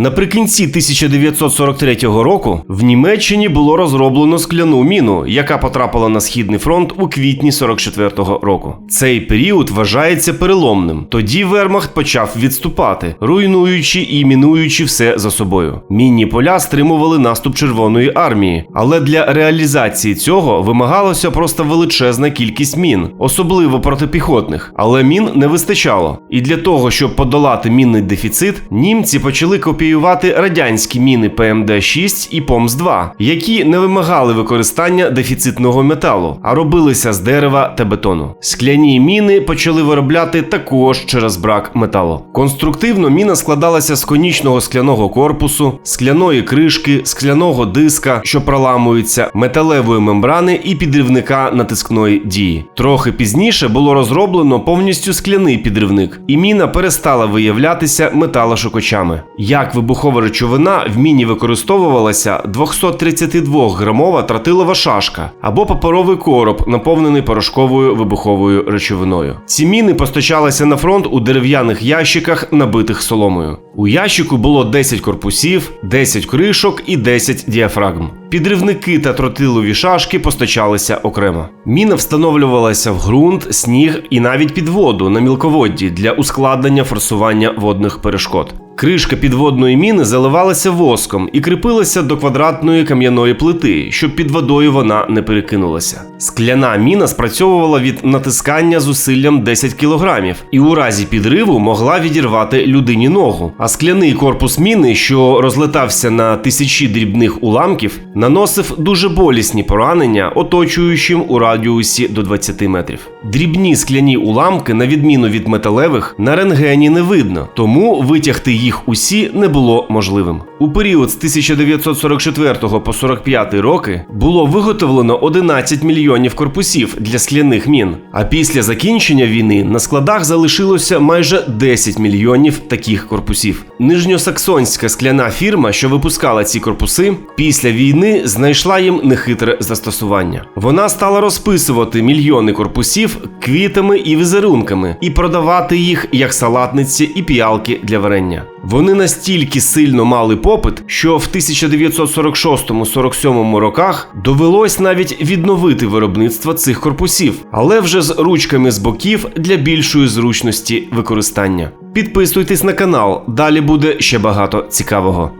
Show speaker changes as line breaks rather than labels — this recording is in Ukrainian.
Наприкінці 1943 року в Німеччині було розроблено скляну міну, яка потрапила на східний фронт у квітні 44-го року. Цей період вважається переломним. Тоді Вермахт почав відступати, руйнуючи і мінуючи все за собою. Мінні поля стримували наступ Червоної армії, але для реалізації цього вимагалося просто величезна кількість мін, особливо протипіхотних. Але мін не вистачало. І для того, щоб подолати мінний дефіцит, німці почали копіювати радянські міни ПМД-6 і ПОМС-2, які не вимагали використання дефіцитного металу, а робилися з дерева та бетону. Скляні міни почали виробляти також через брак металу. Конструктивно міна складалася з конічного скляного корпусу, скляної кришки, скляного диска, що проламується, металевої мембрани і підривника натискної дії. Трохи пізніше було розроблено повністю скляний підривник, і міна перестала виявлятися металошукачами. Як вибухова речовина в міні використовувалася 232-грамова тротилова шашка або паперовий короб, наповнений порошковою вибуховою речовиною. Ці міни постачалися на фронт у дерев'яних ящиках, набитих соломою. У ящику було 10 корпусів, 10 кришок і 10 діафрагм. Підривники та тротилові шашки постачалися окремо. Міна встановлювалася в ґрунт, сніг і навіть під воду на мілководді для ускладнення форсування водних перешкод. Кришка підводної міни заливалася воском і кріпилася до квадратної кам'яної плити, щоб під водою вона не перекинулася. Скляна міна спрацьовувала від натискання зусиллям 10 кг і у разі підриву могла відірвати людині ногу. А скляний корпус міни, що розлетався на тисячі дрібних уламків, наносив дуже болісні поранення, оточуючим у радіусі до 20 метрів. Дрібні скляні уламки, на відміну від металевих, на рентгені не видно, тому витягти їх усі не було можливим. У період з 1944 по 45 роки було виготовлено 11 мільйонів корпусів для скляних мін. А після закінчення війни на складах залишилося майже 10 мільйонів таких корпусів. Нижньосаксонська скляна фірма, що випускала ці корпуси, після війни знайшла їм нехитре застосування. Вона стала розписувати мільйони корпусів квітами і візерунками і продавати їх як салатниці і піалки для варення. Вони настільки сильно мали попит, що в 1946-47 роках довелось навіть відновити виробництво цих корпусів, але вже з ручками з боків для більшої зручності використання. Підписуйтесь на канал, далі буде ще багато цікавого.